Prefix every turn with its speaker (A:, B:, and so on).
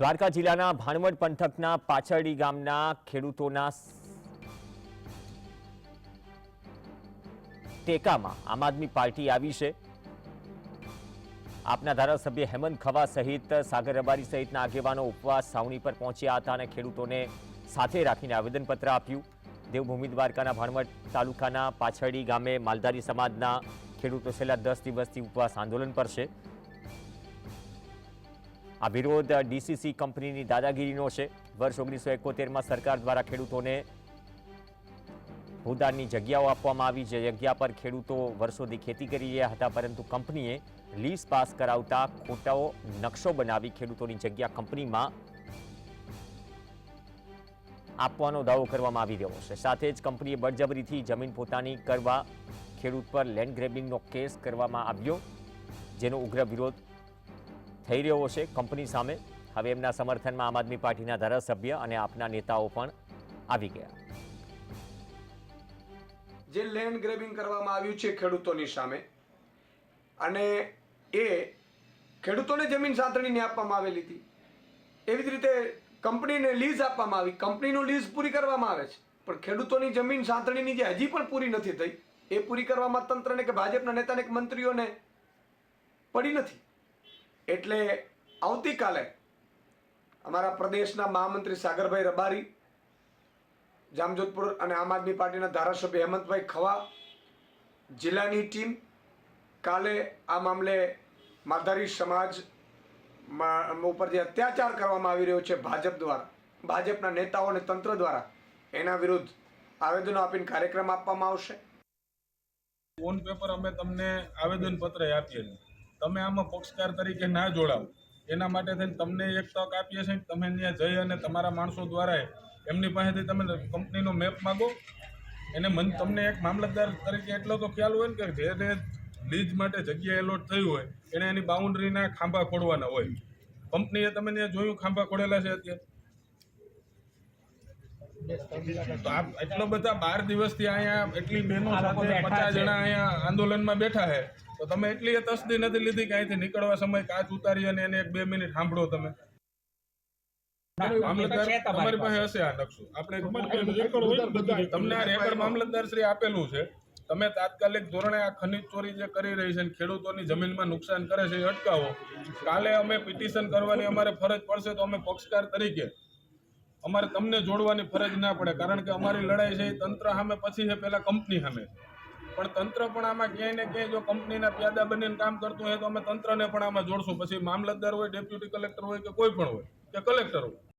A: દ્વારકા જિલ્લાના ભાણવડ પંથકના પાછરડી ગામના ખેડૂતોના ટેકામાં આમ આદમી પાર્ટી આવી છે. આપના ધારાસભ્ય હેમંત ખવા સહિત સાગર રબારી સહિતના આગેવાનો ઉપવાસ સાવણી પર પહોંચ્યા હતા અને ખેડૂતોને સાથે રાખીને આવેદનપત્ર આપ્યું. દેવભૂમિ દ્વારકાના ભાણવડ તાલુકાના પાછરડી ગામે માલધારી સમાજના ખેડૂતો છેલ્લા દસ દિવસથી ઉપવાસ આંદોલન પર છે. આ વિરોધ ડીસીસી કંપનીની દાદાગીરીનો છે. વર્ષ ઓગણીસો એકોતેરમાં સરકાર દ્વારા ખેડૂતોને ભૂદાનની જગ્યાઓ આપવામાં આવી જે જગ્યા પર ખેડૂતો વર્ષોથી ખેતી કરી રહ્યા હતા, પરંતુ કંપનીએ લીઝ પાસ કરાવતા ખોટો નકશો બનાવી ખેડૂતોની જગ્યા કંપનીમાં આપવાનો દાવો કરવામાં આવી રહ્યો છે. સાથે જ કંપનીએ બળજબરીથી જમીન પોતાની કરવા ખેડૂત પર લેન્ડ ગ્રેબિંગનો કેસ કરવામાં આવ્યો, જેનો ઉગ્ર વિરોધ થઈ રહ્યો છે કંપની સામે. હવે એમના સમર્થનમાં આમ આદમી પાર્ટીના ધારાસભ્ય અને આપના નેતાઓ પણ આવી ગયા.
B: જે લેન્ડ ગ્રેબિંગ કરવામાં આવ્યું છે ખેડૂતોની સામે, અને એ ખેડૂતોને જમીન સાંતળીને આપવામાં આવેલી હતી. એવી જ રીતે કંપનીને લીઝ આપવામાં આવી. કંપનીનું લીઝ પૂરી કરવામાં આવે છે. પણ ખેડૂતોની જમીન સાંતળીની જે હજી પણ પૂરી નથી થઈ, એ પૂરી કરવામાં તંત્રને કે ભાજપના નેતાને કે મંત્રીઓને પડી નથી. એટલે આવતીકાલે અમારા પ્રદેશના મહામંત્રી સાગરભાઈ રબારી, જામજોધપુર અને આમ આદમી પાર્ટીના ધારાસભ્ય હેમંતભાઈ ખવા, જિલ્લાની ટીમ કાલે આ મામલે માધારી સમાજ ઉપર જે અત્યાચાર કરવામાં આવી રહ્યો છે ભાજપ દ્વારા, ભાજપના નેતાઓ અને તંત્ર દ્વારા, એના વિરુદ્ધ આવેદનો આપીને કાર્યક્રમ આપવામાં આવશે.
C: ઓન પેપર અમે તમને આવેદનપત્ર આપીએ છીએ. તમે આમાં પક્ષકાર તરીકે ના જોડાવ. એના માટે થઈને તમને એક તક આપીએ છીએ તમે ત્યાં જઈ અને તમારા માણસો દ્વારા એમની પાસેથી તમે કંપનીનો મેપ માગો. એને મન તમને એક મામલતદાર તરીકે એટલો તો ખ્યાલ હોય ને કે જેને લીજ માટે જગ્યા એલોટ થઈ હોય, એને એની બાઉન્ડ્રીના ખાંભા ખોડવાના હોય. કંપનીએ તમે ત્યાં જોયું ખાંભા ખોડેલા છે અત્યારે? તો એટલો બધા બાર દિવસથી અહીંયા એટલી બહેનો સાથે પચાસ જણા અહીંયા આંદોલનમાં બેઠા છે. તો તમે એટલી તસ્દી નથી લીધી કે અહીંથી નીકળવા સમય કાચ ઉતારી અને એને એક બે મિનિટ સાંભળો તમે. મામલતદાર પાસે હશે આ નકશો. આપણે તમને આ રેકર્ડ મામલતદાર શ્રી આપેલું છે. તમે તાત્કાલિક ધોરણે આ ખનીજ ચોરી જે કરી રહી છે અને ખેડૂતોની જમીનમાં નુકસાન કરે છે એ અટકાવો. કાલે અમે પિટિશન કરવાની અમારે ફરજ પડશે તો અમે પક્ષકાર તરીકે અમારે તમને જોડવાની ફરજ ના પડે, કારણ કે અમારી લડાઈ છે એ તંત્ર સામે, પછી છે પહેલાં કંપની સામે. પણ તંત્ર પણ આમાં ક્યાંય ને ક્યાંય જો કંપનીના પ્યાદા બનીને કામ કરતું હોય તો અમે તંત્રને પણ આમાં જોડશું. પછી મામલતદાર હોય, ડેપ્યુટી કલેક્ટર હોય કે કોઈ પણ હોય, કે કલેક્ટર હોય.